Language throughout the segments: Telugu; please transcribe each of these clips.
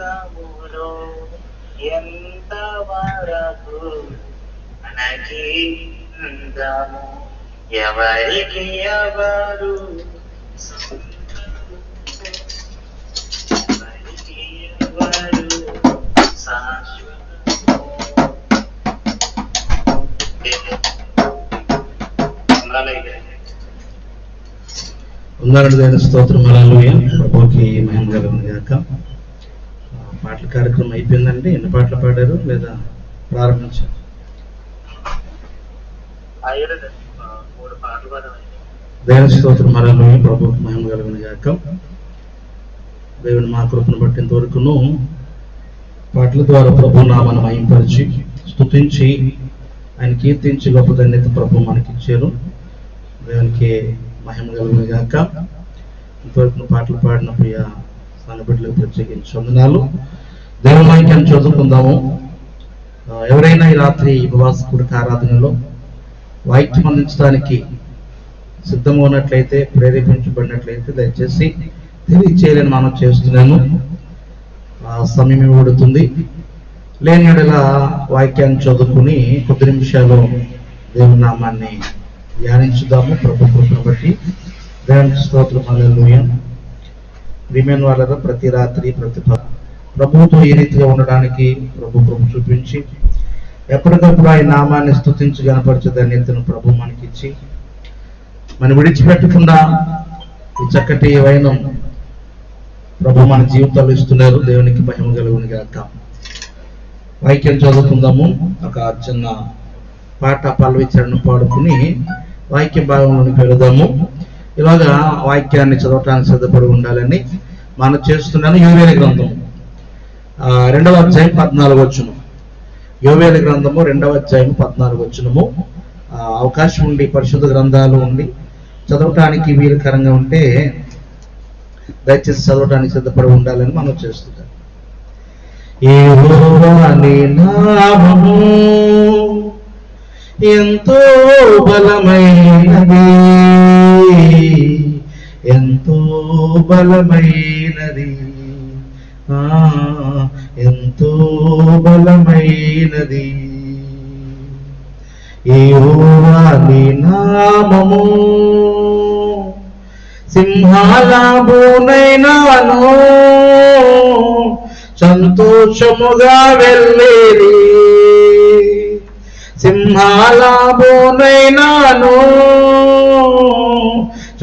లోకములో ఎంత వరకు అనగిందము ఎవరికి ఎవరు ఎవరికి ఎవరు శాశ్వతము? వందనాలయ్య. ఉందాలని దేని స్తోత్రం హల్లెలూయా ప్రభుకి మహిమ కలుగును గాక పాటల కార్యక్రమం అయిపోయిందండి ఎన్ని పాటలు పాడారు లేదా ప్రారంభించారు? దేని స్తోత్రం హల్లెలూయా ప్రభుకి మహిమ కలుగును గాక. దేవుని మా కృపను బట్టినంత వరకును పాటల ద్వారా ప్రభు నామను మహింపరిచి స్తుతించి ఆయన కీర్తించి గొప్ప ధన్యత ప్రభు మనకిచ్చారు. దేవునికి మహిమ కలుగును గాక. ఇంతవరకు పాటలు పాడిన ప్రియ సన్నబిడ్డలకు ప్రత్యేకించి వందనాలు దేవుని చదువుకుందాము. ఎవరైనా ఈ రాత్రి ఉపవాస కుడిక ఆరాధనలో వాక్యం అందించడానికి సిద్ధంగా ఉన్నట్లయితే ప్రేరేపించబడినట్లయితే దయచేసి తెలియచేయాలని మనం చేస్తున్నాను. ఆ సమయం ఇవ్వబడుతుంది. లేని యెడల వాక్యాన్ని చదువుకుని కొద్ది నిమిషాలు దేవుని నామాన్ని ధ్యానించుదాము. ప్రభు కృపను బట్టి. దేవునికి స్తోత్రం. హల్లెలూయా. విమెన్ వాళ్ళ ప్రతి రాత్రి ప్రతి ప్రభుత్వం ఈ రీతిగా ఉండడానికి ప్రభు ప్రభు చూపించి ఎప్పటికప్పుడు ఆయన నామాన్ని స్తుతించి కనపరిచే ధన్యతను ప్రభు మనకిచ్చి మనం విడిచిపెట్టకుండా ఈ చక్కటి వైనం ప్రభు మన జీవితాలు ఇస్తున్నారు. దేవునికి మహిమ కలుగుని గాక వాక్యం చదువుకుందాము. ఒక చిన్న పాట పల్లవి చరణం పాడుకుని వాక్య భాగంలోనికి వెళదాము. ఇలాగా వాక్యాన్ని చదవటానికి సిద్ధపడి ఉండాలని మనం చేస్తున్నాను. యోవేల గ్రంథము రెండవ అధ్యాయం పద్నాలుగు వచ్చును యోవేల గ్రంథము రెండవ అధ్యాయం పద్నాలుగు వచ్చునము అవకాశం ఉండి పరిశుద్ధ గ్రంథాలు ఉండి చదవటానికి వీలుకరంగా ఉంటే దయచేసి చదవటానికి సిద్ధపడి ఉండాలని మనం చేస్తున్నాం. ఎంతో బలమైనది. ఎంతో బలమైనది. ఆ ఎంతో బలమైనది. యెహోవా నీ నామము. సింహాల సంతోషముగా వెళ్ళేది. సింహాలాభునైనాను.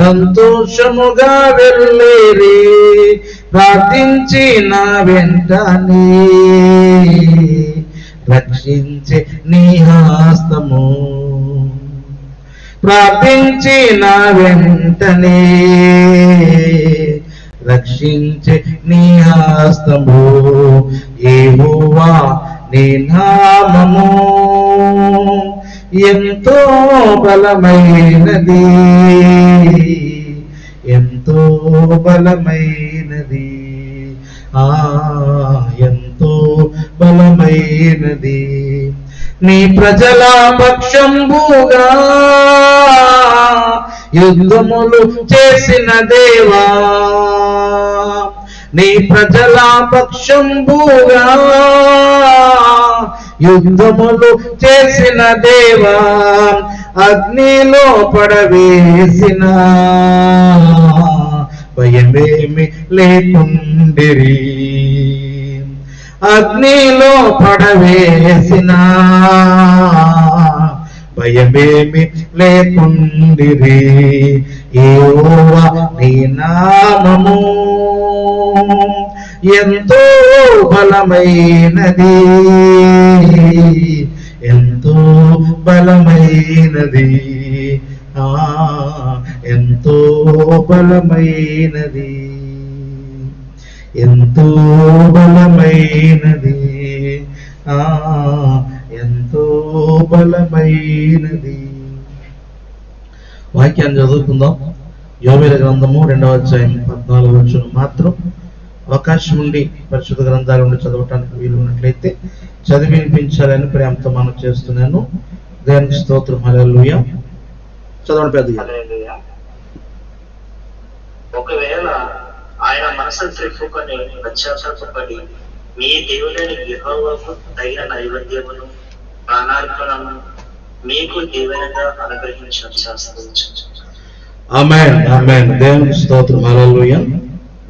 సంతోషముగా వెళ్ళేది. ప్రార్థించిన వెంటనే రక్షించే నీ హస్తము ప్రార్థించిన వెంటనే రక్షించే నీ హస్తము ఏవోవా నీ నామము. ఎంతో బలమైనది. ఎంతో బలమైనది. ఆ ఎంతో బలమైనది. నీ ప్రజల పక్షంబుగా యుద్ధములు చేసిన దేవా నీ ప్రజల పక్షంబుగా యుద్ధములు చేసిన దేవా అగ్నిలో పడవేసిన భయమేమి లేకుండిరి. అగ్నిలో పడవేసిన భయమేమి లేకుండిరి. ఏవోవా నీ నామము. ఎంతో బలమైనది. ఎంతో బలమైనది. ఆ ఎంతో బలమైనది. ఎంతో బలమైనది. ఆ ఎంతో బలమైనది. వాక్యాన్ని చదువుకుందాం. యోగిల గ్రంథము రెండవ అధ్యాయం పద్నాలుగు వచ్చిన మాత్రం అవకాశం ఉండి పరిశుద్ధ గ్రంథాల నుండి చదవటానికి వీలు ఉన్నట్లయితే చదివి వినిపించాలని ప్రేమతో మనం చేస్తున్నాను. దేవునికి స్తోత్రం. హల్లెలూయా. చదవండి హల్లెలూయా. ఒకవేళ ఆయన మనసు త్రిప్పుకొని పశ్చాత్తాపడి మీ దేవుడైన యెహోవాకు తగిన నైవేద్యమును ప్రాణార్పణము మీకు దీవెనగా అనుగ్రహించడం చేస్తుంది ఆమెన్. ఆమెన్. దేవునికి స్తోత్రం. హల్లెలూయా.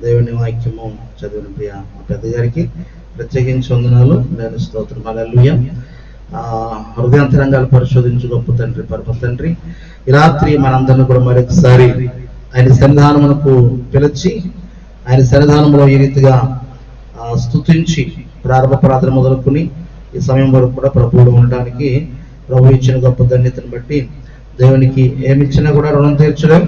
దేవుని వాక్యము చదివిన ప్రియ మా పెద్ద గారికి ప్రత్యేకించి వందనాలు. నేను స్తోత్రం. హల్లెలూయా. హృదయాంతరంగాలు పరిశోధించు గొప్ప తండ్రి పరమ తండ్రి. ఈ రాత్రి మనందరిని కూడా మరొకసారి ఆయన సన్నిధానమునకు పిలిచి ఆయన సన్నిధానంలో ఈ రీతిగా ఆ, ప్రారంభ ప్రార్థన మొదలుకొని ఈ సమయం వరకు కూడా ప్రభువులు ఉండడానికి ప్రభు ఇచ్చిన గొప్ప ధన్యతను బట్టి దేవునికి ఏమిచ్చినా కూడా రుణం తీర్చడం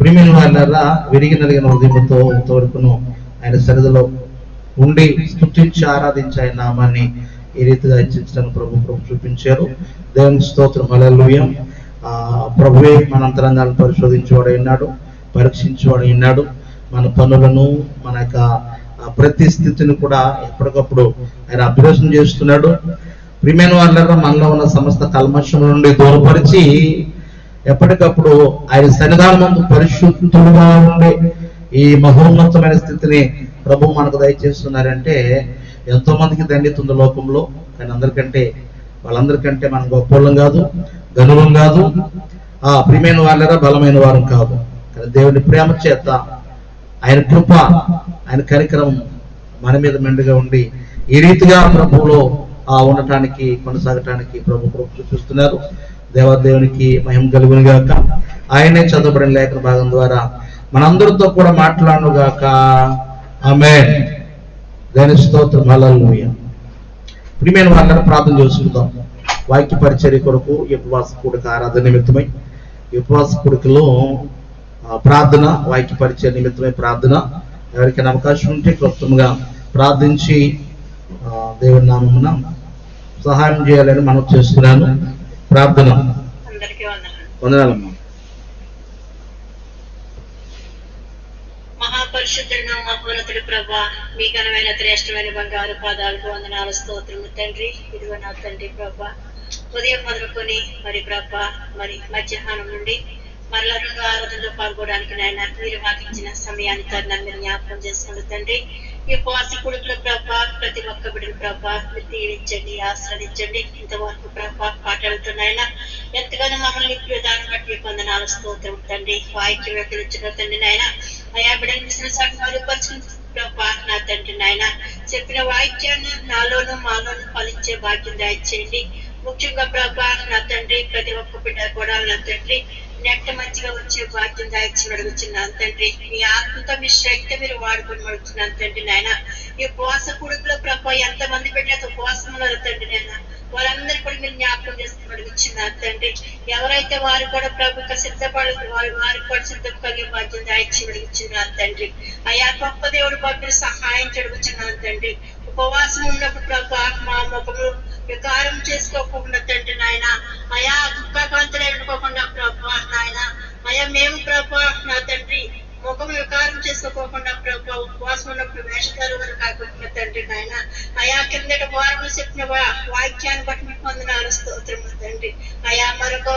ప్రిమిన వాళ్ళరా విరిగి నలిగిన హృదయంతో తోడుకును ఆయన సరిధిలో ఉండి స్థుతించి ఆరాధించి ఆయన నామాన్ని ఈ రీతిగా హెచ్చించడానికి ప్రభు ప్రభు చూపించారు. దేవుని స్తోత్రం. హల్లెలూయా. ప్రభువే మన అంతరంగాలను పరిశోధించేవాడు ఉన్నాడు పరీక్షించేవాడు ఉన్నాడు మన పనులను మన యొక్క ప్రతి స్థితిని కూడా ఎప్పటికప్పుడు ఆయన అభ్యాసం చేస్తున్నాడు. ప్రియమైన వాళ్ళ మనలో ఉన్న సమస్త కల్మషం నుండి దూరపరిచి ఎప్పటికప్పుడు ఆయన సన్నిధానం పరిశుద్ధుడుగా ఉండే ఈ మహోన్నతమైన స్థితిని ప్రభు మనకు దయచేస్తున్నారంటే ఎంతో మందికి దండిత లోకంలో. కానీ అందరికంటే వాళ్ళందరికంటే మనం గొప్పలం కాదు గనులం కాదు ఆ ప్రియమైన వాళ్ళరా బలమైన వారం కాదు. కానీ దేవుని ప్రేమ చేత ఆయన కృప ఆయన కార్యక్రమం మన మీద మెండుగా ఉండి ఈ రీతిగా ప్రభువులో ఆ ఉండటానికి కొనసాగటానికి ప్రభు కృప చూపిస్తున్నారు. దేవాదేవునికి మహిమ కలుగును గాక. ఆయనే చదవబడిన లేఖన భాగం ద్వారా మనందరితో కూడా మాట్లాడును గాక. ఆమె దాని స్తోత్రం. హల్లెలూయా. ప్రియమైన వాళ్ళని ప్రార్థన చేసుకుందాం. వాక్య పరిచర్య కొరకు ఉపవాస కూడిక ఆరాధన నిమిత్తమై ఉపవాస కూడికలో ప్రార్థన వాక్య పరిచయ నిమిత్తమై ప్రార్థన. ఎవరికైనా అవకాశం ఉంటే క్లుప్తంగా ప్రార్థించి దేవుడి నామమున సహాయం చేయాలని మనం చేస్తున్నాను. ప్రార్థన. వందనాలమ్మా. మహాపరిశుద్ధుడు మహోన్నతుడు ప్రభా మీ ఘనమైన శ్రేష్టమైన బంగారు పాదాలకు వందనాలు స్తోత్రము తండ్రి. ఇదిగో నా తండ్రి ప్రభా ఉదయం మొదలుకొని మరి ప్రభా మరి మధ్యాహ్నం నుండి మరలా రెండు ఆరాధనలో పాల్గొనడానికి నాయన మీరు మాకు ఇచ్చిన సమయాన్ని తరుణాన్ని మీరు జ్ఞాపకం చేసుకోండి తండ్రి ఈ ఉపవాస కుడుకుల ప్రభా ప్రతి ఒక్క బిడ్డలు ప్రభా మీరు దీవించండి ఆస్వాదించండి ఇంతవరకు ప్రభా పాటలుతున్నాయన ఎంతగానో మమ్మల్ని దాన్ని బట్టి పొందనాలు స్తోత్రం తండ్రి. వాయిద్యం వ్యక్తించిన తండ్రి నాయన. అయా బిడ్డలు మిషన్ సాగు పరుచుకుని ప్రభా నా తండ్రి నాయన. చెప్పిన వాయిద్యాన్ని నాలోను మాలోను ఫలించే బాధ్యం దయచేయండి. ముఖ్యంగా ప్రభా నా తండ్రి ప్రతి ఒక్క బిడ్డ కూడా నా తండ్రి. నెట్ట మంచిగా వచ్చే భాగ్యం దాయిచ్చి అడుగుతున్నాను తండ్రి మీ ఆత్మతో మీ శక్తి మీరు వాడుకొని అడుగుతున్నాను తండ్రి నాయన ఈ ఉపవాస కుడుకులో ప్రభా ఎంత మంది పెట్టినా ఉపవాసం తండ్రి నాయన వారందరూ కూడా మీరు జ్ఞాపకం చేసుకుని అడుగుతున్నారు తండ్రి ఎవరైతే వారు కూడా ప్రభు సిద్ధపడ వారు వారు కూడా సిద్ధం కలిగే బాధ్యత దాయిచ్చి అడుగుతున్నారు తండ్రి అయా గొప్ప దేవుడు బాబు సహాయం అడుగుతున్నాను తండ్రి ఉపవాసం ఉన్నప్పుడు ప్రభా మా ముఖము వికారం చేసుకోకుండా తండ్రి నాయన. అయా దుఃఖకాంతులు ఎన్నుకోకుండా ప్రభా నాయన. అయా మేము ప్రభా నా తండ్రి. ముఖం వికారం చేసుకోకుండా ప్రభా ఉపవాసం ఉన్నప్పుడు వేషధారు వారు కాకుండా తండ్రి నాయన. అయా కిందట వారం చెప్పిన వాక్యాన్ని బట్టి మీకు వందనాలు స్తోత్రం తండ్రి. అయా మరొక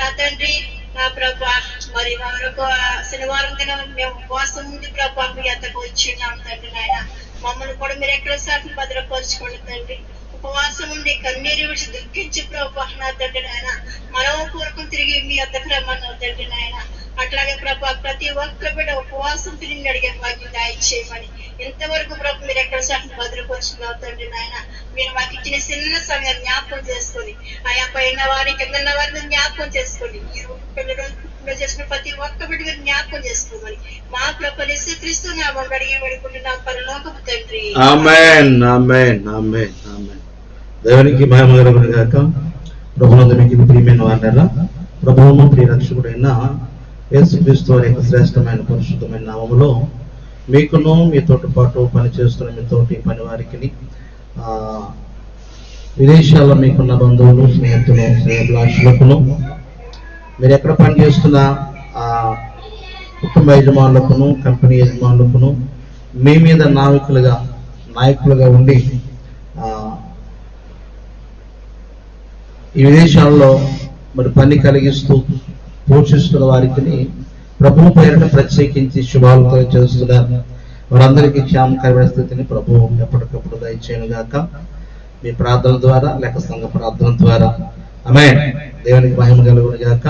నా తండ్రి నా ప్రభా మరి మరొక శనివారం దినం మేము ఉపవాసం ఉంది ప్రభా మీ అంతకు వచ్చి తండ్రి నాయన. మమ్మల్ని కూడా మీరు ఎక్కడ సార్లు భద్రపరచుకోండి తండ్రి. ఉపవాసం ఉండి కన్నీరు విడిచి దుఃఖించి ప్రభా నా తండ్రి నాయన మరో పూర్వకం తిరిగి మీ అద్దకు రమ్మన్నావు తండ్రి నాయన. అట్లాగే ప్రభా ప్రతి ఒక్క బిడ్డ ఉపవాసం తిరిగి అడిగే వాక్యం దాయిచ్చేయమని ఇంతవరకు ప్రభు మీరు ఎక్కడ సార్లు భద్రపరుచుకున్నావు తండ్రి నాయన? మీరు మాకు ఇచ్చిన చిన్న సమయం జ్ఞాపకం చేసుకొని ఆయా పైన వారి కిందన్న వారిని జ్ఞాపకం చేసుకొని మీరు పిల్లలు చేసిన ప్రతి ఒక్క బిడ్డ మీరు జ్ఞాపకం చేసుకోమని మా ప్రభు క్రీస్తు నామం అడిగి పెడుకుంటున్నాం పరలోకపు తండ్రి. Amen amen amen amen. దేవునికి మహిమ కాక గాక. ప్రభునందు మీకు ప్రియమైన వారినరా ప్రభువును ప్రియ రక్షకుడైన యేసుక్రీస్తు వారి యొక్క శ్రేష్టమైన పరిశుద్ధమైన నామములో మీకును మీతోటి పాటు పనిచేస్తున్న మీతోటి పని వారికి ఆ, విదేశాల్లో మీకున్న బంధువులు స్నేహితులు శ్రేయభిలాషులకును మీరు ఎక్కడ పనిచేస్తున్న ఆ కుటుంబ యజమానులకును కంపెనీ యజమానులకును మీ మీద నావికులుగా నాయకులుగా ఉండి ఆ, ఈ విదేశాల్లో మరి పని కలిగిస్తూ పోషిస్తున్న వారికి ప్రభువు పేరిట ప్రత్యేకించి శుభాలు చేస్తున్నారు వారందరికీ క్షేమకరమైన స్థితిని ప్రభు ఎప్పటికప్పుడు దయచేయను గాక మీ ప్రార్థన ద్వారా లేక సంఘ ప్రార్థన ద్వారా. ఆమె దేవునికి మహిమ కలుగును గాక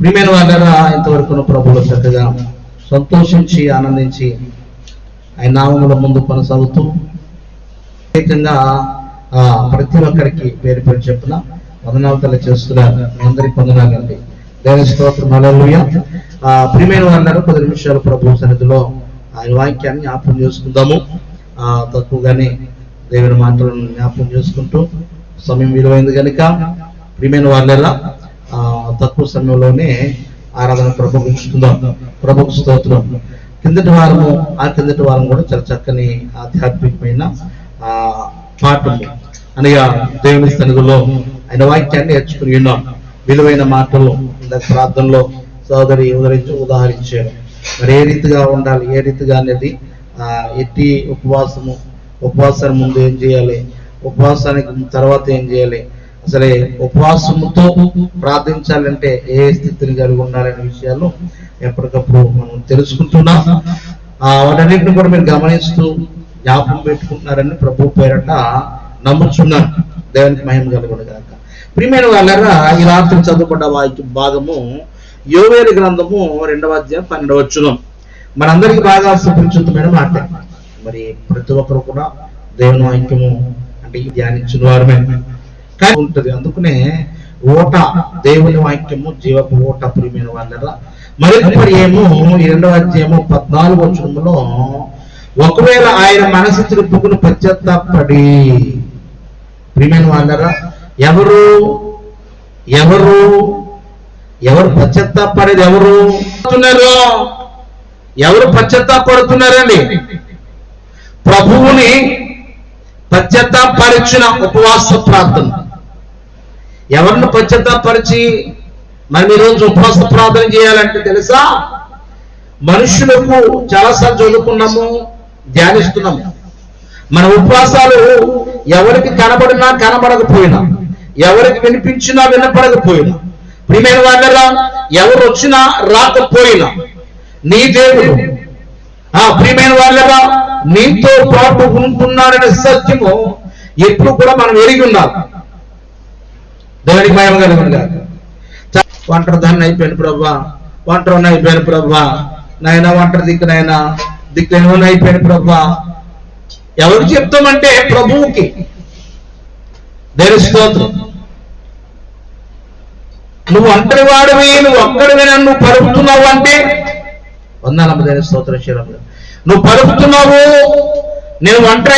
ప్రియమైన వాళ్ళరా ఇంతవరకు ప్రభువులు చక్కగా సంతోషించి ఆనందించి ఆయన నామముల ముందు కొనసాగుతూ ప్రత్యేకంగా ప్రతి ఒక్కరికి పేరు పేరు చెప్పున వందనాలు చేస్తున్నారు అందరికి వందనాలండి. దేవుని స్తోత్రం హల్లెలూయా. ఆ ప్రియమైన అన్నారు పది నిమిషాలు ప్రభు సన్నిధిలో ఆయన వాక్యాన్ని జ్ఞాపకం చేసుకుందాము. ఆ తక్కువగానే దేవుని మాటలను జ్ఞాపకం చేసుకుంటూ సమయం విలువైంది కనుక ప్రియమైన వాళ్ళ ఆ తక్కువ సమయంలోనే ఆరాధన ప్రభుకు ఉంచుకుందాం ప్రభుకు స్తోత్రం. కిందటి వారము ఆ కిందటి వారం కూడా చాలా చక్కని ఆధ్యాత్మికమైన ఆ పాఠము. అనగా దేవుని సన్నిధిలో ఆయన వాక్యాన్ని నేర్చుకుని ఉన్నాం విలువైన మాటలు ప్రార్థనలో సోదరి ఉదరించి ఉదాహరించారు మరి ఏ రీతిగా ఉండాలి ఏ రీతిగా అనేది ఆ ఎట్టి ఉపవాసము ఉపవాసం ముందు ఏం చేయాలి ఉపవాసానికి తర్వాత ఏం చేయాలి అసలే ఉపవాసముతో ప్రార్థించాలంటే ఏ స్థితిని కలిగి ఉండాలనే విషయాలు ఎప్పటికప్పుడు మనం తెలుసుకుంటున్నాం. ఆ వాటన్నిటిని కూడా మీరు గమనిస్తూ జ్ఞాపకం పెట్టుకుంటున్నారని ప్రభు పేరట నమ్ముచున్నాను దేవునికి మహిమ కలుగును గాక వాళ్ళరా ఈ రాత్రి చదువుకున్న వాక్య భాగము యోవేలు గ్రంథము రెండవ అధ్యాయం పన్నెండవ వచ్చును మనందరికీ బాగా సుపరిచితమైన మాట. మరి ప్రతి ఒక్కరు కూడా దేవుని వాక్యము అంటే ధ్యానించిన వారమే. కానీ ఉంటది. అందుకనే ఓట దేవుని వాక్యము జీవపు ఓట ప్రియమైన వాళ్ళరా మరి ఏమో ఈ రెండవ అధ్యాయము పద్నాలుగు వచనములో ఒకవేళ ఆయన మనసు తిరుపుకుని పశ్చాత్తాపడి ప్రియమైన వాళ్ళరా ఎవరు? ఎవరు? ఎవరు పశ్చాత్తాపడేది ఎవరు? ఎవరు? పశ్చాత్తాపడుతున్నారండి ప్రభువుని పశ్చాత్తాపరిచిన ఉపవాస ప్రార్థన. ఎవరిని పశ్చాత్తాపరిచి మనం ఈరోజు ఉపవాస ప్రార్థన చేయాలంటే తెలుసా? మనుషులకు చాలాసార్లు చదువుకున్నాము ధ్యానిస్తున్నాము. మన ఉపవాసాలు ఎవరికి కనబడినా కనబడకపోయినా. ఎవరికి వినిపించినా వినపడకపోయినా. ప్రియమైన వాళ్ళరా ఎవరు వచ్చినా రాకపోయినా నీ దేవుడు ఆ ప్రియమైన వాళ్ళరా నీతో పాటు ఉంటున్నాడనే సత్యము ఎప్పుడు కూడా మనం ఎరిగి ఉన్నాం దేవునికి భయం కలిగిన ఒంటరి దాన్ని అయిపోయాను ప్రభా. ఒంటరి అయిపోయాను ప్రభా. నాయన ఒంటరి దిక్కునైనా నాయన. అయిపోయాను ప్రభా. ఎవరు చెప్తామంటే ప్రభువుకి. దేని స్తోత్రం. నువ్వు ఒంటరి వాడివి నువ్వు ఒక్కడివి నన్ను పరుపుతున్నావు అంటే? వందనమ్మదైన స్తోత్ర శిరంలో నువ్వు పరుపుతున్నావు నేను ఒంటరి